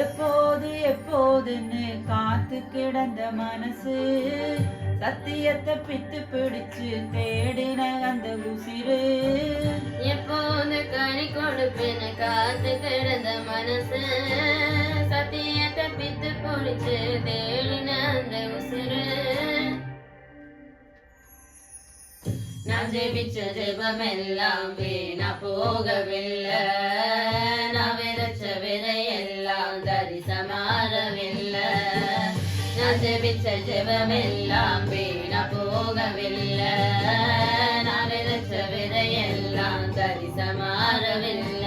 எப்போது எப்போதுன்னு காத்து கிடந்த மனசு சத்தியத்தை பித்து பிடிச்சு தேடின அந்த உசிறு. எப்போது கனி கொடுப்பேன்னு காத்து கிடந்த மனசு சத்தியத்தை பித்து பிடிச்சு தேடின அந்த உசிறு. நான் ஜெபிச்ச ஜெபமெல்லாம் வீணா போகவில்லை. நான் விதைச்ச விதை தரிசமாறவில்லை நான் ஜெபிச்ச ஜெபமெல்லாம் வீணா போகவில்லை. நான் விதைச்ச விதையெல்லாம் தரிசமாறவில்லை. S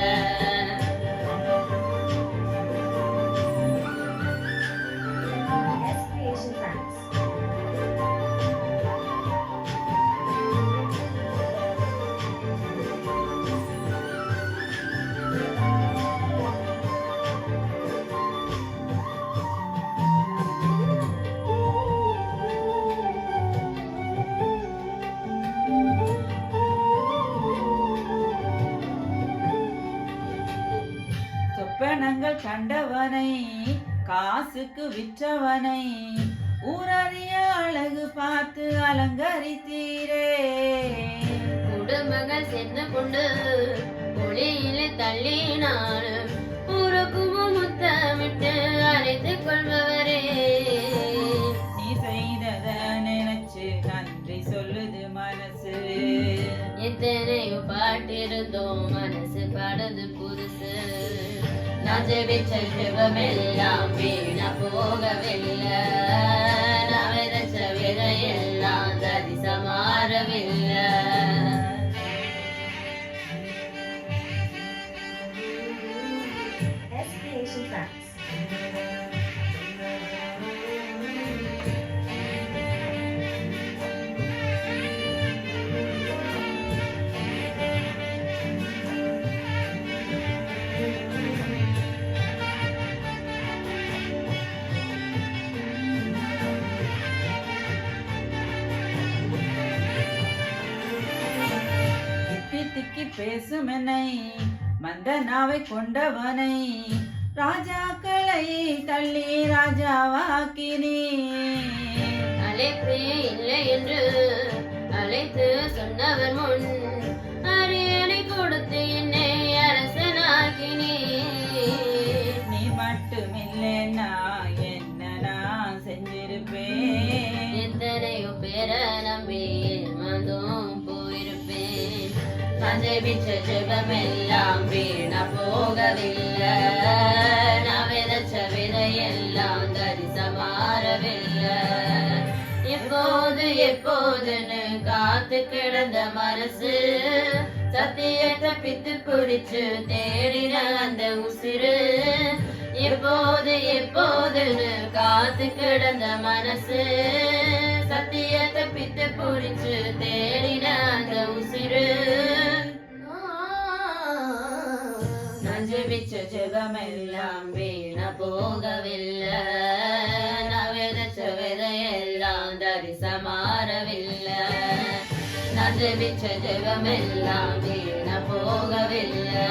சொப்பனங்கள் கண்டவனை காசுக்கு விற்றவனை ஊரறிய அழகு பார்த்து அலங்கரித்தீரே. குடும்பங்கள் சேர்ந்து கொண்டு ஒளியில தள்ளினாலும் உருக்கும் முத்தமிட்டு அழைத்துக் கொள்பவரே. நீ செய்தத நினைச்சு நன்றி சொல்லுது மனசு. எத்தனையோ பாட்டிருந்தோம் மனசு பாடுது புதுசு. நான் ஜெபிச்ச ஜெபமெல்லாம் வீணா போகவில்லை. திக்கி மந்தனாவை கொண்டவனை ராஜாக்களை தள்ளி ராஜாவாக்கினே. அழைப்பே இல்லை என்று அழைத்து சொன்னவர் முன் ஜெபிச்ச ஜெபமெல்லாம் வீண போகவில்லை நான் விதைச்ச விதையெல்லாம் தரிசமாறவில்லை எப்போது எப்போதுன்னு காத்து கிடந்த மனசு சத்தியத்தை பித்து பிடிச்சு தேடின அந்த உசிறு எப்போது எப்போதுன்னு காத்து கிடந்த மனசு சத்தியத்தை நரமெல்லாம் வீண போகவில்லை. நவிதச்ச விதையெல்லாம் தரிசமாறவில்லை. நஜபிச்ச ஜெபமெல்லாம் வீண போகவில்லை.